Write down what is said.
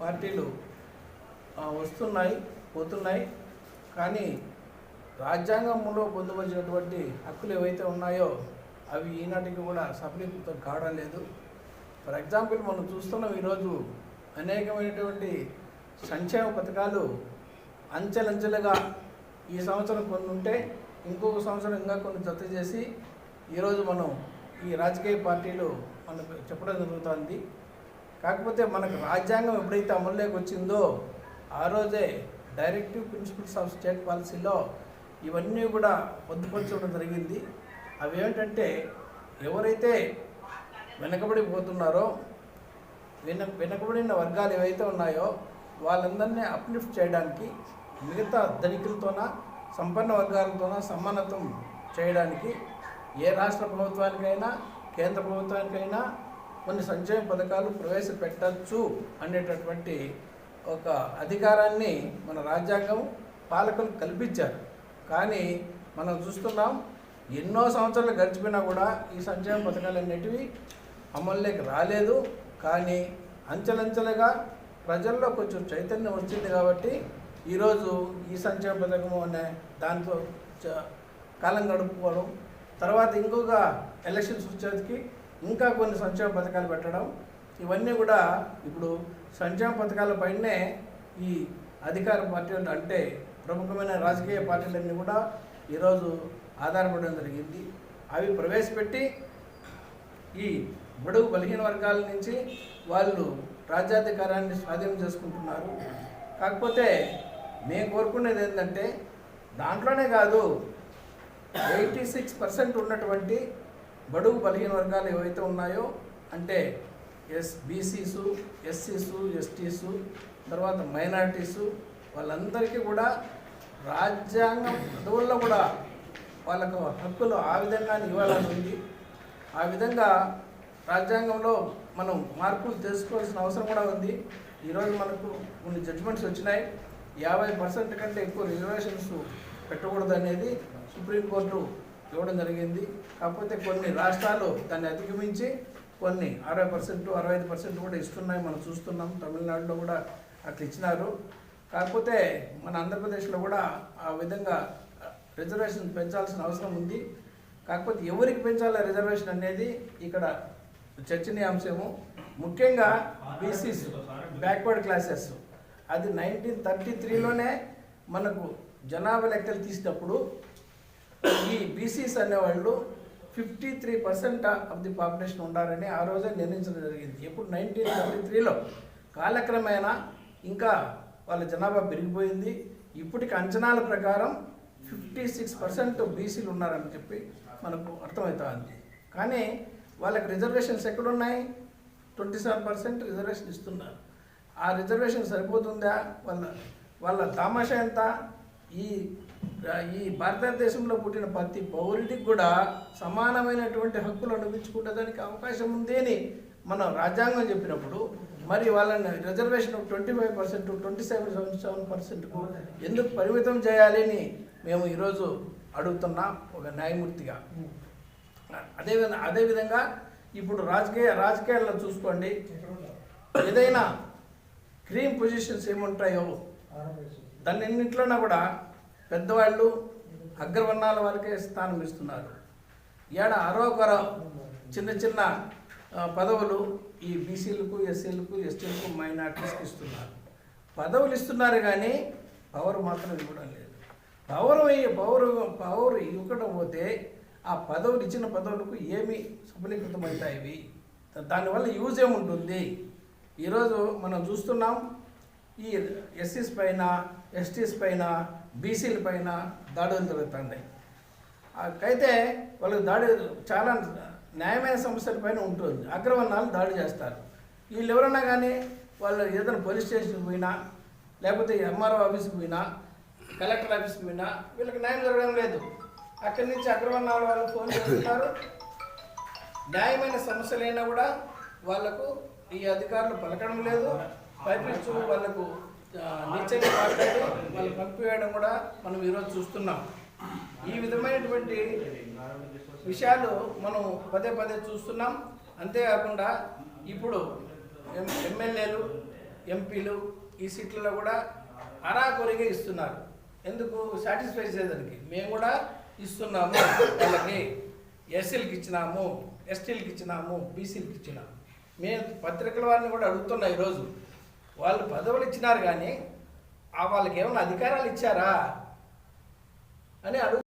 పార్టీలు వస్తున్నాయి పోతున్నాయి. కానీ రాజ్యాంగంలో పొందుపరిచినటువంటి హక్కులు ఏవైతే ఉన్నాయో అవి ఈనాటికి కూడా సఫలీకృతం కావడం లేదు. ఫర్ ఎగ్జాంపుల్ మనం చూస్తున్నాం ఈరోజు అనేకమైనటువంటి సంక్షేమ పథకాలు అంచెలంచెలుగా ఈ సంవత్సరం కొన్ని ఉంటే ఇంకొక సంవత్సరం ఇంకా కొన్ని జత చేసి ఈరోజు మనం ఈ రాజకీయ పార్టీలు మనకు చెప్పడం జరుగుతుంది. కాకపోతే మనకు రాజ్యాంగం ఎప్పుడైతే అమల్లోకి వచ్చిందో ఆ రోజే డైరెక్టివ్ ప్రిన్సిపల్స్ ఆఫ్ స్టేట్ పాలసీలో ఇవన్నీ కూడా పొందుపరచడం జరిగింది. అవి ఏమిటంటే ఎవరైతే వెనకబడిపోతున్నారో వెన వెనకబడిన వర్గాలు ఏవైతే ఉన్నాయో వాళ్ళందరినీ అప్లిఫ్ట్ చేయడానికి మిగతా ధనికులతోన సంపన్న వర్గాలతోన సమానత్వం చేయడానికి ఏ రాష్ట్ర ప్రభుత్వానికైనా కేంద్ర ప్రభుత్వానికైనా కొన్ని సంక్షేమ పథకాలు ప్రవేశపెట్టచ్చు అనేటటువంటి ఒక అధికారాన్ని మన రాజ్యాంగం పాలకులు కల్పించారు. కానీ మనం చూస్తున్నాం ఎన్నో సంవత్సరాలు గడిచిపోయినా కూడా ఈ సంక్షేమ పథకాలు అనేటివి అమల్లోకి రాలేదు. కానీ అంచెలంచెలుగా ప్రజల్లో కొంచెం చైతన్యం వచ్చింది కాబట్టి ఈరోజు ఈ సంక్షేమ పథకము అనే దాంతో చ- కాలం గడుపుకోవడం తర్వాత ఇంకొక ఎలక్షన్స్ వచ్చేటికి ఇంకా కొన్ని సంక్షేమ పథకాలు పెట్టడం ఇవన్నీ కూడా ఇప్పుడు సంక్షేమ పథకాల పైనే ఈ అధికార పార్టీలు అంటే ప్రముఖమైన రాజకీయ పార్టీలన్నీ కూడా ఈరోజు ఆధారపడడం జరిగింది. అవి ప్రవేశపెట్టి ఈ బడుగు బలహీన వర్గాల నుంచి వాళ్ళు రాజ్యాధికారాన్ని స్వాధీనం చేసుకుంటున్నారు. కాకపోతే మేము కోరుకునేది ఏంటంటే దాంట్లోనే కాదు ఎయిటీ సిక్స్ పర్సెంట్ ఉన్నటువంటి బడుగు బలహీన వర్గాలు ఏవైతే ఉన్నాయో అంటే ఎస్ బీసీసు ఎస్సీసు ఎస్టీసు తర్వాత మైనార్టీసు వాళ్ళందరికీ కూడా రాజ్యాంగం పదవుల్లో కూడా వాళ్ళకు హక్కులు ఆ విధంగా ఇవ్వాలని ఉంది. ఆ విధంగా రాజ్యాంగంలో మనం మార్పులు తెలుసుకోవాల్సిన అవసరం కూడా ఉంది. ఈరోజు మనకు కొన్ని జడ్జిమెంట్స్ వచ్చినాయి. యాభై పర్సెంట్ కంటే ఎక్కువ రిజర్వేషన్స్ పెట్టకూడదు అనేది సుప్రీంకోర్టు ఇవ్వడం జరిగింది. కాకపోతే కొన్ని రాష్ట్రాలు దాన్ని అధిగమించి కొన్ని అరవై పర్సెంట్ అరవై ఐదు పర్సెంట్ కూడా ఇస్తున్నాయి. మనం చూస్తున్నాం. తమిళనాడులో కూడా అట్లా ఇచ్చినారు. కాకపోతే మన ఆంధ్రప్రదేశ్లో కూడా ఆ విధంగా రిజర్వేషన్ పెంచాల్సిన అవసరం ఉంది. కాకపోతే ఎవరికి పెంచాలి రిజర్వేషన్ అనేది ఇక్కడ చర్చనీయాంశము. ముఖ్యంగా బీసీస్ బ్యాక్వర్డ్ క్లాసెస్. అది నైన్టీన్ థర్టీ త్రీలోనే మనకు జనాభా లెక్కలు తీసినప్పుడు ఈ బీసీస్ అనేవాళ్ళు fifty three percent of the population ఉండాలని ఆ రోజే నిర్ణయించడం జరిగింది. ఎప్పుడు నైన్టీన్ థర్టీ త్రీలో కాలక్రమేణా ఇంకా వాళ్ళ జనాభా పెరిగిపోయింది. ఇప్పటికి అంచనాల ప్రకారం ఫిఫ్టీ సిక్స్ పర్సెంట్ బీసీలు ఉన్నారని చెప్పి మనకు అర్థమవుతుంది. కానీ వాళ్ళకి రిజర్వేషన్స్ ఎక్కడున్నాయి? ట్వంటీ సెవెన్ పర్సెంట్ రిజర్వేషన్ ఇస్తున్నారు. ఆ రిజర్వేషన్ సరిపోతుందా? వాళ్ళ వాళ్ళ తామాషా ఎంత? ఈ ఈ భారతదేశంలో పుట్టిన ప్రతి పౌరుడికి కూడా సమానమైనటువంటి హక్కులు అనిపించుకుంటేదానికి అవకాశం ఉంది అని మనం రాజ్యాంగం చెప్పినప్పుడు మరి వాళ్ళని reservation twenty five percent twenty seven seven seven పర్సెంట్కు ఎందుకు పరిమితం చేయాలి అని మేము ఈరోజు అడుగుతున్నాం ఒక న్యాయమూర్తిగా. అదేవిధంగా అదేవిధంగా ఇప్పుడు రాజకీయ రాజకీయాల్లో చూసుకోండి. ఏదైనా క్రీమ్ పొజిషన్స్ ఏముంటాయో దాన్ని ఎన్నింటిలోనా కూడా పెద్దవాళ్ళు అగ్రవర్ణాల వారికే స్థానం ఇస్తున్నారు. ఏడ అరోకొర చిన్న చిన్న పదవులు ఈ బీసీలకు ఎస్సీలకు ఎస్టీలకు మైనార్టీస్కి ఇస్తున్నారు. పదవులు ఇస్తున్నారు కానీ పవర్ మాత్రం ఇవ్వడం లేదు. పవర్ పవర్ పవర్ ఇవ్వడం పోతే ఆ పదవులు ఇచ్చిన పదవులకు ఏమి సఫలీకృతం అవుతాయి దానివల్ల యూజ్ ఏముంటుంది? ఈరోజు మనం చూస్తున్నాం ఈ ఎస్సీస్ పైన ఎస్టీస్ పైన బీసీల పైన దాడులు జరుగుతున్నాయి అయితే వాళ్ళకి దాడి చాలా న్యాయమైన సమస్యల పైన ఉంటుంది. అగ్రవర్ణాలు దాడి చేస్తారు. వీళ్ళు ఎవరన్నా కానీ వాళ్ళు ఏదైనా పోలీస్ స్టేషన్కి పోయినా లేకపోతే ఎంఆర్ఓ ఆఫీస్కి పోయినా కలెక్టర్ ఆఫీస్కి పోయినా వీళ్ళకి న్యాయం జరగడం లేదు. అక్కడి నుంచి అగ్రవర్ణాల వాళ్ళు ఫోన్ చేస్తున్నారు. న్యాయమైన సమస్యలైనా కూడా వాళ్ళకు ఈ అధికారులు పలకడం లేదు. పైపించు వాళ్ళకు నీచంగా మాట్లాడి వాళ్ళు పంపివేయడం కూడా మనం ఈరోజు చూస్తున్నాం. ఈ విధమైనటువంటి విషయాలు మనం పదే పదే చూస్తున్నాం. అంతేకాకుండా ఇప్పుడు ఎమ్మెల్యేలు ఎంపీలు ఈ సీట్లలో కూడా అరాకొరిగా ఇస్తున్నారు. ఎందుకు? సాటిస్ఫై చేయడానికి మేము కూడా ఇస్తున్నాము వాళ్ళకి. ఎస్సీలకి ఇచ్చినాము ఎస్టీలకి ఇచ్చినాము బీసీలకి ఇచ్చినాము. మేము పత్రికల వారిని కూడా అడుగుతున్నాం ఈరోజు. వాళ్ళు పదవులు ఇచ్చినారు కానీ వాళ్ళకి ఏమైనా అధికారాలు ఇచ్చారా? అని అడుగు